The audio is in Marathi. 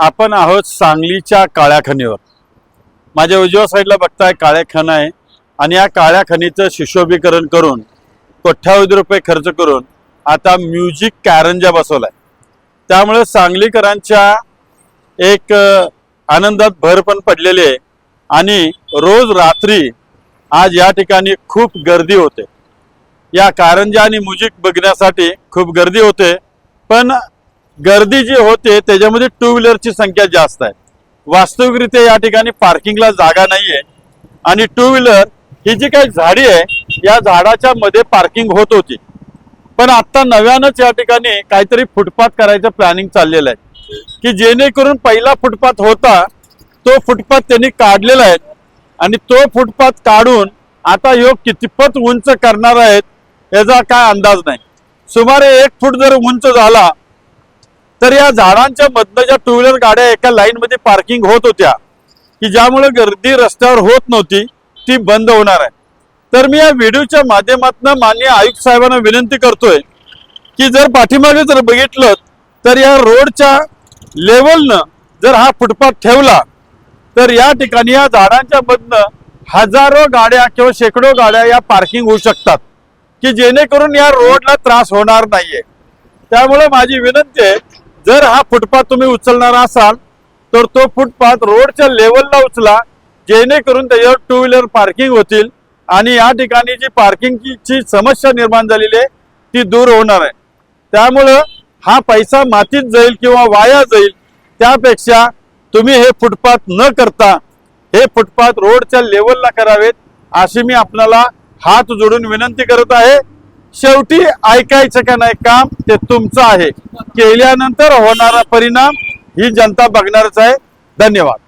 आपण आहोत सांगलीच्या काळ्या खणीवर माझ्या उजव्या साईडला बघताय काळ्या खण आहे. आणि या काळ्या खणीचं सुशोभीकरण करून कोट्यावधी रुपये खर्च करून आता म्युझिक कारंजा बसवलाय. त्यामुळे सांगलीकरांच्या एक आनंदात भर पण पडलेली आहे. आणि रोज रात्री आज या ठिकाणी खूप गर्दी होते. या कारंजा आणि म्युझिक बघण्यासाठी खूप गर्दी होते. पण गर्दी जी होते त्याच्यामध्ये टू व्हीलरची संख्या जास्त आहे. वास्तविकरित्या या ठिकाणी पार्किंगला जागा नाहीये. आणि टू व्हीलर ही जी काही झाडी आहे या झाडाच्या मध्ये पार्किंग होत होती. पण आता नव्यानंच या ठिकाणी काहीतरी फुटपाथ करायचं प्लॅनिंग चाललेलं आहे. की जेणेकरून पहिला फुटपाथ होता तो फुटपाथ त्यांनी काढलेला आहे. आणि तो फुटपाथ काढून आता योग कितपत उंच करणार आहेत याचा काय अंदाज नाही. सुमारे एक फूट जर उंच झाला तर या झाडांच्या मधनं ज्या टू व्हीलर गाड्या एका लाईन मध्ये पार्किंग होत होत्या की ज्यामुळे गर्दी रस्त्यावर होत नव्हती ती बंद होणार आहे. तर मी या व्हिडिओच्या माध्यमातून माननीय आयुक्त साहेबांना विनंती करतोय की जर पाठीमागे जर बघितलं तर या रोडच्या लेवलनं जर हा फुटपाथ ठेवला तर या ठिकाणी या झाडांच्या मधनं हजारो गाड्या किंवा शेकडो गाड्या या पार्किंग होऊ शकतात की जेणेकरून या रोडला त्रास होणार नाहीये. त्यामुळे माझी विनंती आहे जर हा फुटपाथ तुम्ही उचलणार असाल तर तो फुटपाथ रोडच्या लेवलला उचला जेणेकरून त्याच्यावर टू व्हीलर पार्किंग होतील आणि या ठिकाणी जी पार्किंगची समस्या निर्माण झालेली आहे ती दूर होणार आहे. त्यामुळं हा पैसा मातीत जाईल किंवा वाया जाईल त्यापेक्षा तुम्ही हे फुटपाथ न करता हे फुटपाथ रोडच्या लेवलला करावेत अशी मी आपल्याला हात जोडून विनंती करत आहे. शेवटी ऐकायचं का नाही काम ते तुमचं आहे. केल्यानंतर होणारा परिणाम ही जनता बघणारच आहे. धन्यवाद.